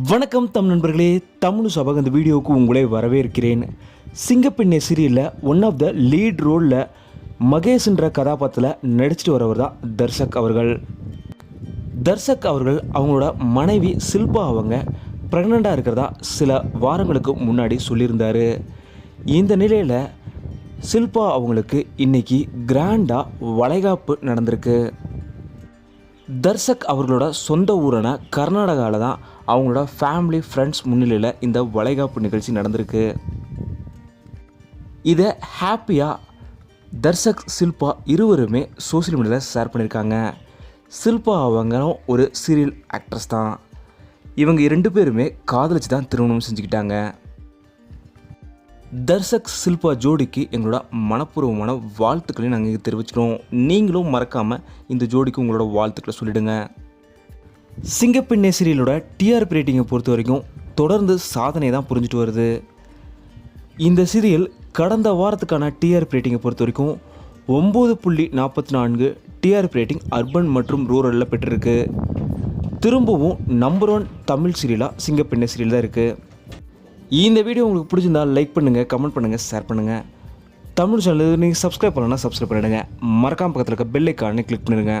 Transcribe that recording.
வணக்கம் தம் நண்பர்களே. தமிழ் சபக இந்த வீடியோவுக்கு உங்களை வரவேற்கிறேன். சிங்கப்பெண்ணே சீரியலில் ஒன் ஆஃப் த லீட் ரோலில் மகேஷ்ன்ற கதாபாத்திரத்தில் நடிச்சிட்டு வரவர் தான் தர்ஷக் அவர்கள். தர்ஷக் அவர்கள் அவங்களோட மனைவி சில்பா அவங்க ப்ரெக்னெண்ட்டாக இருக்கிறதா சில வாரங்களுக்கு முன்னாடி சொல்லியிருந்தார். இந்த நிலையில் சில்பா அவங்களுக்கு இன்னைக்கு கிராண்டாக வளைகாப்பு நடந்திருக்கு. தர்ஷக் அவர்களோட சொந்த ஊரான கர்நாடகாவில் தான் அவங்களோட ஃபேமிலி ஃப்ரெண்ட்ஸ் முன்னிலையில் இந்த வளைகாப்பு நிகழ்ச்சி நடந்திருக்கு. இதை ஹாப்பியாக தர்ஷக் சில்பா இருவருமே சோஷியல் மீடியாவில் ஷேர் பண்ணியிருக்காங்க. சில்பா அவங்களும் ஒரு சீரியல் ஆக்ட்ரஸ் தான். இவங்க ரெண்டு பேருமே காதலிச்சு தான் திருமணம் செஞ்சுக்கிட்டாங்க. தர்ஷக் சில்பா ஜோடிக்கு எங்களோட மனப்பூர்வமான வாழ்த்துக்களை நாங்கள் தெரிவிச்சுக்கிறோம். நீங்களும் மறக்காமல் இந்த ஜோடிக்கு உங்களோட வாழ்த்துக்களை சொல்லிடுங்க. சிங்கப்பெண்ணே சீரியலோட டிஆர்பி ரேட்டிங்கை பொறுத்த வரைக்கும் தொடர்ந்து சாதனை தான் புரிஞ்சுட்டு வருது. இந்த சீரியல் கடந்த வாரத்துக்கான டிஆர்பி ரேட்டிங்கை பொறுத்த வரைக்கும் ஒம்பது புள்ளி நாற்பத்தி நான்கு டிஆர்பி ரேட்டிங் அர்பன் மற்றும் ரூரலில் பெற்றிருக்கு. திரும்பவும் நம்பர் ஒன் தமிழ் சீரியலாக சிங்கப்பெண்ணை சீரியல் தான் இருக்குது இந்த வீடியோ உங்களுக்கு பிடிச்சிருந்தா லைக் பண்ணுங்கள் கமெண்ட் பண்ணுங்கள் ஷேர் பண்ணுங்கள் தமிழ் சேனல் நீங்கள் சப்ஸ்கிரைப் பண்ணலன்னா சப்ஸ்கிரைப் பண்ணிடுங்க. மறக்காம பக்கத்தில் இருக்க பெல் ஐக்கானை கிளிக் பண்ணிடுங்க.